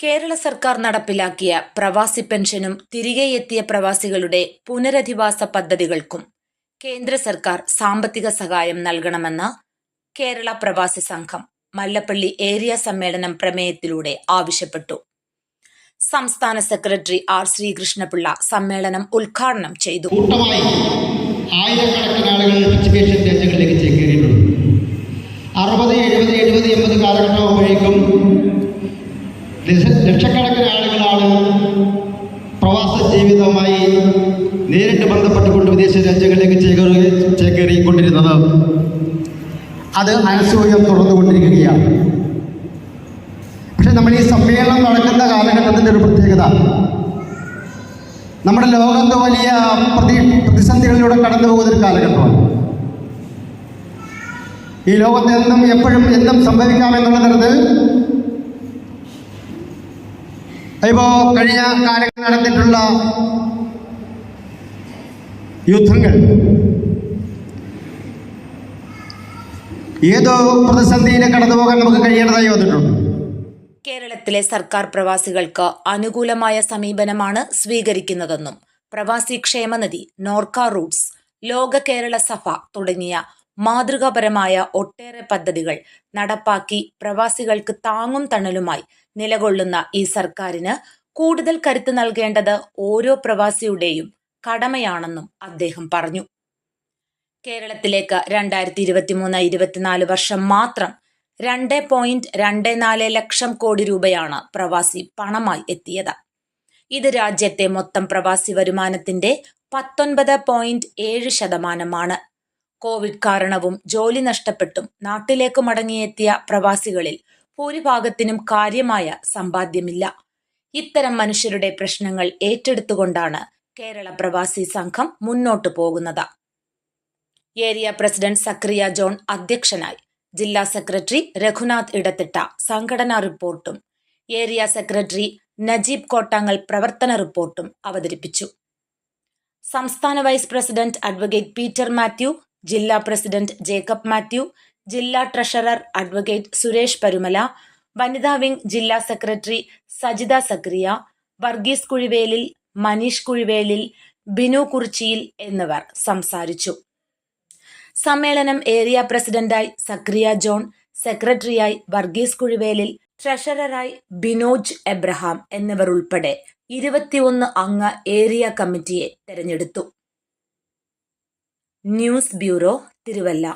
കേരള സർക്കാർ നടപ്പിലാക്കിയ പ്രവാസി പെൻഷനും തിരികെ എത്തിയ പ്രവാസികളുടെ പുനരധിവാസ പദ്ധതികൾക്കും കേന്ദ്ര സർക്കാർ സാമ്പത്തിക സഹായം നൽകണമെന്ന് കേരള പ്രവാസി സംഘം മല്ലപ്പള്ളി ഏരിയ സമ്മേളനം പ്രമേയത്തിലൂടെ ആവശ്യപ്പെട്ടു. സംസ്ഥാന സെക്രട്ടറി ആർ ശ്രീകൃഷ്ണപിള്ള സമ്മേളനം ഉദ്ഘാടനം ചെയ്തു. കൂട്ടമായി ആയിരക്കണക്കിന് ആളുകൾ ലക്ഷക്കണക്കിന് ആളുകളാണ് പ്രവാസ ജീവിതവുമായി നേരിട്ട് ബന്ധപ്പെട്ടുകൊണ്ട് വിദേശ രാജ്യങ്ങളിലേക്ക് ചേക്കേറി ചേക്കേറിക്കൊണ്ടിരുന്നത്. അത് അനസൂയം തുറന്നുകൊണ്ടിരിക്കുകയാണ്. പക്ഷെ നമ്മൾ ഈ സമ്മേളനം നടക്കുന്ന കാലഘട്ടത്തിന്റെ ഒരു പ്രത്യേകത. നമ്മുടെ ലോകത്ത് വലിയ പ്രതി പ്രതിസന്ധികളിലൂടെ കടന്നു പോകുന്ന ഒരു കാലഘട്ടമാണ്. ഈ ലോകത്ത് എന്നും എപ്പോഴും എന്തും സംഭവിക്കാമെന്നുള്ള തരത്തിൽ ഇപ്പോ കഴിഞ്ഞ കാലങ്ങളിൽ നടന്നിട്ടുള്ള യുദ്ധങ്ങൾ ഏതോ പ്രതിസന്ധിയിലെ കടന്നു പോകാൻ നമുക്ക് കഴിയേണ്ടതായി വന്നിട്ടുണ്ട്. കേരളത്തിലെ സർക്കാർ പ്രവാസികൾക്ക് അനുകൂലമായ സമീപനമാണ് സ്വീകരിക്കുന്നതെന്നും പ്രവാസി ക്ഷേമനിധി നോർക്ക റൂട്ട്സ് ലോക കേരള സഭ തുടങ്ങിയ മാതൃകാപരമായ ഒട്ടേറെ പദ്ധതികൾ നടപ്പാക്കി പ്രവാസികൾക്ക് താങ്ങും തണലുമായി നിലകൊള്ളുന്ന ഈ സർക്കാരിന് കൂടുതൽ കരുത്ത് നൽകേണ്ടത് ഓരോ പ്രവാസിയുടെയും കടമയാണെന്നും അദ്ദേഹം പറഞ്ഞു. കേരളത്തിലേക്ക് രണ്ടായിരത്തി ഇരുപത്തിമൂന്ന് ഇരുപത്തിനാല് വർഷം മാത്രം രണ്ട് പോയിന്റ് രണ്ട് നാല് ലക്ഷം കോടി രൂപയാണ് പ്രവാസി പണമായി എത്തിയത്. ഇത് രാജ്യത്തെ മൊത്തം പ്രവാസി വരുമാനത്തിന്റെ പത്തൊൻപത് പോയിന്റ് ഏഴ് ശതമാനമാണ്. കോവിഡ് കാരണവും ജോലി നഷ്ടപ്പെട്ടും നാട്ടിലേക്ക് മടങ്ങിയെത്തിയ പ്രവാസികളിൽ ഭൂരിഭാഗത്തിനും കാര്യമായ സമ്പാദ്യമില്ല. ഇത്തരം മനുഷ്യരുടെ പ്രശ്നങ്ങൾ ഏറ്റെടുത്തുകൊണ്ടാണ് കേരള പ്രവാസി സംഘം മുന്നോട്ടു പോകുന്നത്. ഏരിയ പ്രസിഡന്റ് സക്രിയ ജോൺ അധ്യക്ഷനായി ജില്ലാ സെക്രട്ടറി രഘുനാഥ് ഇടത്തിട്ട സംഘടനാ റിപ്പോർട്ടും ഏരിയ സെക്രട്ടറി നജീബ് കോട്ടാങ്ങൽ പ്രവർത്തന റിപ്പോർട്ടും അവതരിപ്പിച്ചു. സംസ്ഥാന vice president advocate Peter Mathew ജില്ലാ പ്രസിഡന്റ് ജേക്കബ് മാത്യു ജില്ലാ ട്രഷറർ അഡ്വക്കേറ്റ് സുരേഷ് പരുമല വനിതാ വിംഗ് ജില്ലാ സെക്രട്ടറി സജിത സക്രിയ വർഗീസ് കുഴിവേലിൽ മനീഷ് കുഴിവേലിൽ ബിനു കുറിച്ചിയിൽ എന്നിവർ സംസാരിച്ചു. സമ്മേളനം ഏരിയ പ്രസിഡന്റായി സക്രിയ ജോൺ സെക്രട്ടറിയായി വർഗീസ് കുഴിവേലിൽ ട്രഷററായി ബിനോജ് എബ്രഹാം എന്നിവർ ഉൾപ്പെടെ ഇരുപത്തിയൊന്ന് അംഗ ഏരിയ കമ്മിറ്റിയെ തെരഞ്ഞെടുത്തു. News bureau Thiruvalla